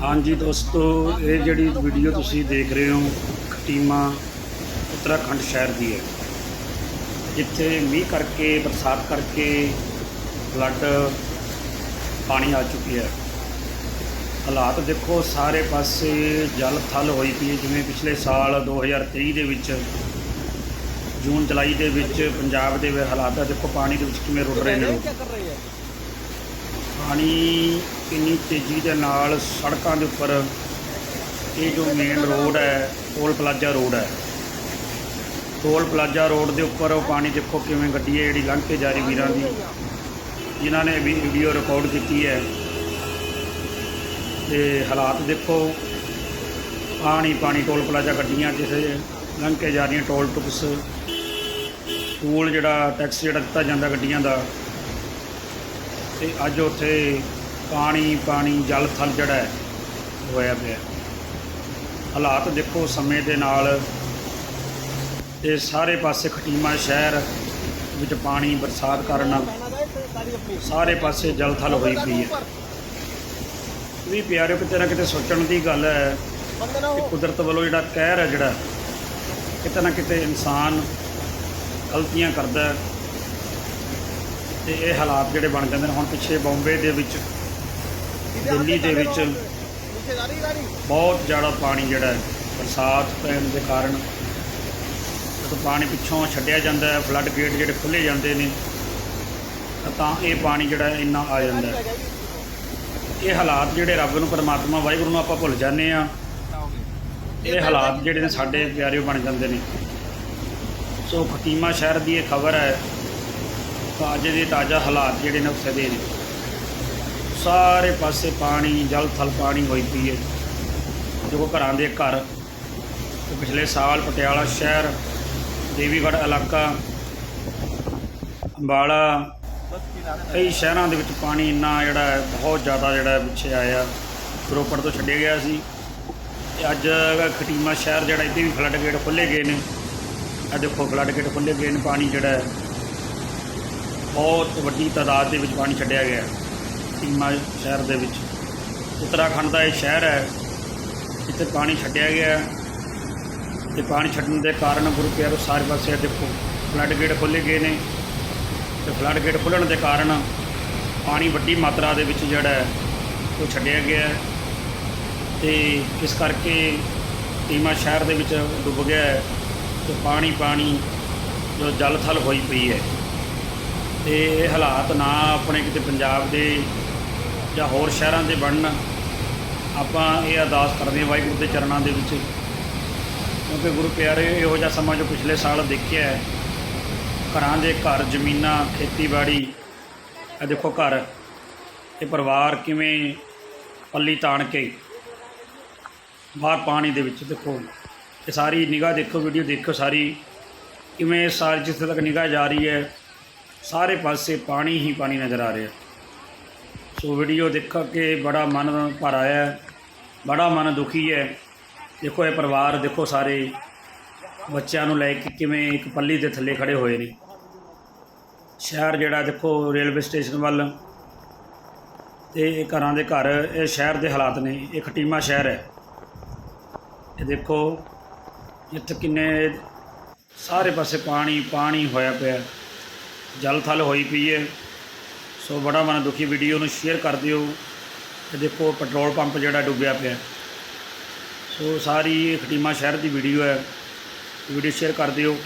ਹਾਂਜੀ ਦੋਸਤੋ, ਇਹ ਜਿਹੜੀ ਵੀਡੀਓ ਤੁਸੀਂ ਦੇਖ ਰਹੇ ਹੋ, ਖਟੀਮਾ ਉੱਤਰਾਖੰਡ ਸ਼ਹਿਰ ਦੀ ਹੈ। ਜਿੱਥੇ ਮੀਂਹ ਕਰਕੇ, ਬਰਸਾਤ ਕਰਕੇ ਫਲੱਡ ਪਾਣੀ ਆ ਚੁੱਕੀ ਹੈ। ਹਾਲਾਤ ਦੇਖੋ, ਸਾਰੇ ਪਾਸੇ ਜਲ ਥਲ ਹੋਈ ਪਈ ਹੈ। ਜਿਵੇਂ ਪਿਛਲੇ ਸਾਲ 2023 ਦੇ ਵਿੱਚ, ਜੂਨ ਜੁਲਾਈ ਦੇ ਵਿੱਚ ਪੰਜਾਬ ਦੇ ਹਾਲਾਤ ਆ, ਦੇਖੋ ਪਾਣੀ ਦੇ ਵਿੱਚ ਕਿਵੇਂ ਰੁੜ ਰਹੇ ਨੇ ਪਾਣੀ ਇੰਨੀ ਤੇਜ਼ੀ ਦੇ ਨਾਲ ਸੜਕਾਂ ਦੇ ਉੱਪਰ ਇਹ ਜੋ ਮੇਨ ਰੋਡ ਹੈ ਟੋਲ ਪਲਾਜ਼ਾ ਰੋਡ ਹੈ। ਟੋਲ ਪਲਾਜ਼ਾ ਰੋਡ ਦੇ ਉੱਪਰ ਉਹ ਪਾਣੀ ਦੇਖੋ ਕਿਵੇਂ ਗੱਡੀ ਹੈ ਜਿਹੜੀ ਲੰਘ ਕੇ ਜਾ ਰਹੀ ਵੀਰਾਂ ਦੀ, ਜਿਨ੍ਹਾਂ ਨੇ ਵੀ ਵੀਡੀਓ ਰਿਕਾਰਡ ਕੀਤੀ ਹੈ। ਤੇ ਹਾਲਾਤ ਦੇਖੋ ਪਾਣੀ ਪਾਣੀ ਟੋਲ ਪਲਾਜ਼ਾ ਗੱਡੀਆਂ ਕਿਸੇ ਲੰਘ ਕੇ ਜਾ ਰਹੀਆਂ ਟੋਲ ਟੁਕਸ ਟੂਲ ਜਿਹੜਾ ਟੈਕਸ ਜਿਹੜਾ ਦਿੱਤਾ ਜਾਂਦਾ ਗੱਡੀਆਂ ਦਾ ਤੇ ਅੱਜ ਉੱਥੇ ਪਾਣੀ ਪਾਣੀ, ਜਲ, ਥਲ ਜਿਹੜਾ ਹੈ, ਹੋਇਆ ਪਿਆ। ਹਾਲਾਤ ਦੇਖੋ ਸਮੇਂ ਦੇ ਨਾਲ। ਇਹ ਸਾਰੇ ਪਾਸੇ ਖਟੀਮਾ ਸ਼ਹਿਰ ਵਿੱਚ ਪਾਣੀ ਬਰਸਾਤ ਕਰਨ ਨਾਲ ਸਾਰੇ ਪਾਸੇ ਜਲ, ਥਲ ਹੋਈ ਪਈ ਹੈ। ਵੀ ਪਿਆਰਿਓ, ਕਿਤੇ ਨਾ ਕਿਤੇ ਸੋਚਣ ਦੀ ਗੱਲ ਹੈ ਕਿ ਕੁਦਰਤ ਵੱਲੋਂ ਜਿਹੜਾ ਕਹਿਰ ਹੈ ਜਿਹੜਾ, ਕਿਤੇ ਨਾ ਕਿਤੇ ਇਨਸਾਨ ਗਲਤੀਆਂ ਕਰਦਾ ਹੈ। ਤੇ ਇਹ ਹਾਲਾਤ ਜਿਹੜੇ ਬਣ ਜਾਂਦੇ ਨੇ ਹੁਣ ਪਿੱਛੇ ਬੰਬੇ ਦੇ ਵਿੱਚ ਦਿੱਲੀ ਦੇ ਵਿੱਚ ਬਹੁਤ ਜ਼ਿਆਦਾ ਪਾਣੀ ਜਿਹੜਾ ਬਰਸਾਤ ਪੈਣ ਦੇ ਕਾਰਨ ਜਦੋਂ ਪਾਣੀ ਪਿੱਛੋਂ ਛੱਡਿਆ ਜਾਂਦਾ ਹੈ ਫਲੱਡ ਗੇਟ ਜਿਹੜੇ ਖੁੱਲੇ ਜਾਂਦੇ ਨੇ ਤਾਂ ਇਹ ਪਾਣੀ ਜਿਹੜਾ ਇੰਨਾ ਆ ਜਾਂਦਾ ਹੈ। ਇਹ ਹਾਲਾਤ ਜਿਹੜੇ ਰੱਬ ਨੂੰ ਪਰਮਾਤਮਾ ਵਾਹਿਗੁਰੂ ਨੂੰ ਆਪਾਂ ਭੁੱਲ ਜਾਂਦੇ ਆ ਇਹ ਹਾਲਾਤ ਜਿਹੜੇ ਨੇ ਸਾਡੇ ਪਿਆਰੇ ਬਣ ਜਾਂਦੇ ਨੇ। ਸੋ ਫਤੀਮਾ ਸ਼ਹਿਰ ਦੀ ਇਹ ਖਬਰ ਹੈ ਅੱਜ ਦੇ ਤਾਜ਼ਾ ਹਾਲਾਤ ਜਿਹੜੇ ਨੇ ਉਸੇ ਦੇ ਨੇ। ਸਾਰੇ ਪਾਸੇ ਪਾਣੀ, ਜਲ ਥਲ ਪਾਣੀ ਹੋਈ ਪਈ ਹੈ ਜੋ ਘਰਾਂ ਦੇ ਘਰ, ਪਿਛਲੇ ਸਾਲ ਪਟਿਆਲਾ ਸ਼ਹਿਰ, ਦੇਵੀਗੜ੍ਹ ਇਲਾਕਾ, ਅੰਬਾਲਾ, ਕਈ ਸ਼ਹਿਰਾਂ ਦੇ ਵਿੱਚ ਪਾਣੀ ਇੰਨਾ ਜਿਹੜਾ ਬਹੁਤ ਜ਼ਿਆਦਾ ਜਿਹੜਾ ਪਿੱਛੇ ਆਇਆ। ਰੋਪੜ ਤੋਂ ਛੱਡਿਆ ਗਿਆ ਸੀ। ਤੇ ਅੱਜ ਖਟੀਮਾ ਸ਼ਹਿਰ ਜਿਹੜਾ, ਇੱਥੇ ਵੀ ਫਲੱਡ ਗੇਟ ਖੁੱਲੇ ਗਏ ਨੇ। ਆ ਦੇਖੋ ਫਲੱਡ ਗੇਟ ਖੁੱਲੇ ਗਏ ਨੇ, ਪਾਣੀ ਜਿਹੜਾ ਬਹੁਤ ਵੱਡੀ ਤਾਦਾਦ ਦੇ ਵਿੱਚ ਪਾਣੀ ਛੱਡਿਆ ਗਿਆ ਹੈ ਸ਼ਹਿਰ ਦੇ ਵਿੱਚ। ਉੱਤਰਾਖੰਡ ਦਾ ਇਹ ਸ਼ਹਿਰ ਹੈ ਜਿੱਥੇ ਪਾਣੀ ਛੱਡਿਆ ਗਿਆ ਹੈ ਤੇ ਪਾਣੀ ਛੱਡਣ ਦੇ ਕਾਰਨ ਗੁਰੂ ਪਿਆਰੋ ਸਾਰੇ ਪਾਸੇ ਦੇਖੋ, ਫਲੱਡ ਗੇਟ ਖੁੱਲੇ ਗਏ ਨੇ ਤੇ ਫਲੱਡ ਗੇਟ ਖੁੱਲਣ ਦੇ ਕਾਰਨ ਪਾਣੀ ਵੱਡੀ ਮਾਤਰਾ ਦੇ ਵਿੱਚ ਜਿਹੜਾ ਹੈ ਉਹ ਛੱਡਿਆ ਗਿਆ ਹੈ ਤੇ ਇਸ ਕਰਕੇ ਟੀਮਾ ਸ਼ਹਿਰ ਦੇ ਵਿੱਚ ਡੁੱਬ ਗਿਆ ਹੈ ਤੇ ਪਾਣੀ ਪਾਣੀ ਜੋ ਜਲ ਥਲ ਹੋਈ ਪਈ ਹੈ। ਤੇ ਇਹ ਹਾਲਾਤ ਨਾ ਆਪਣੇ ਕਿਤੇ ਪੰਜਾਬ ਦੇ ਜਾਂ ਹੋਰ ਸ਼ਹਿਰਾਂ ਦੇ ਬਣਨ, ਆਪਾਂ ਇਹ ਅਰਦਾਸ ਕਰਦੇ ਹਾਂ ਵਾਹਿਗੁਰੂ ਦੇ ਚਰਨਾਂ ਦੇ ਵਿੱਚ। ਕਿਉਂਕਿ ਗੁਰੂ ਪਿਆਰੇ, ਇਹੋ ਜਿਹਾ ਸਮਾਂ ਜੋ ਪਿਛਲੇ ਸਾਲ ਦੇਖਿਆ ਹੈ, ਘਰਾਂ ਦੇ ਘਰ, ਜ਼ਮੀਨਾਂ, ਖੇਤੀਬਾੜੀ, ਇਹ ਦੇਖੋ ਘਰ ਇਹ ਪਰਿਵਾਰ ਕਿਵੇਂ ਪੱਲੀ ਤਾਣ ਕੇ ਬਾਹਰ ਪਾਣੀ ਦੇ ਵਿੱਚ ਦੇਖੋ, ਇਹ ਸਾਰੀ ਨਿਗਾਹ ਦੇਖੋ, ਵੀਡੀਓ ਦੇਖੋ ਸਾਰੀ, ਕਿਵੇਂ ਸਾਰੀ ਜਿੱਥੇ ਤੱਕ ਨਿਗਾਹ ਜਾ ਰਹੀ ਹੈ ਸਾਰੇ ਪਾਸੇ ਪਾਣੀ ਹੀ ਪਾਣੀ ਨਜ਼ਰ ਆ ਰਿਹਾ। ਸੋ ਵੀਡੀਓ ਦੇਖ ਕੇ ਬੜਾ ਮਨ ਭਰ ਆਇਆ ਹੈ, ਬੜਾ ਮਨ ਦੁਖੀ ਹੈ। ਦੇਖੋ ਇਹ ਪਰਿਵਾਰ ਦੇਖੋ ਸਾਰੇ ਬੱਚਿਆਂ ਨੂੰ ਲੈ ਕੇ ਕਿਵੇਂ ਇੱਕ ਪੱਲੀ ਦੇ ਥੱਲੇ ਖੜੇ ਹੋਏ ਨੇ। ਸ਼ਹਿਰ ਜਿਹੜਾ ਦੇਖੋ ਰੇਲਵੇ ਸਟੇਸ਼ਨ ਵੱਲ ਤੇ ਇਹ ਘਰਾਂ ਦੇ ਘਰ ਇਹ ਸ਼ਹਿਰ ਦੇ ਹਾਲਾਤ ਨੇ ਇਹ ਖਟੀਮਾ ਸ਼ਹਿਰ ਹੈ। ਇਹ ਦੇਖੋ ਇੱਥੇ ਕਿੰਨੇ ਸਾਰੇ ਪਾਸੇ ਪਾਣੀ ਪਾਣੀ ਹੋਇਆ ਪਿਆ। ਜਲ ਥਲ ਹੋਈ ਪਈ ਹੈ। ਸੋ ਬੜਾ ਮਨ ਦੁਖੀ ਵੀਡੀਓ ਨੂੰ ਸ਼ੇਅਰ ਕਰ ਦਿਓ। ਤੇ ਦੇਖੋ ਪੈਟਰੋਲ ਪੰਪ ਜਿਹੜਾ ਡੁੱਬਿਆ ਪਿਆ। ਸੋ ਸਾਰੀ ਇਹ ਖਟੀਮਾ ਸ਼ਹਿਰ ਦੀ ਵੀਡੀਓ ਹੈ। ਵੀਡੀਓ ਸ਼ੇਅਰ ਕਰ ਦਿਓ।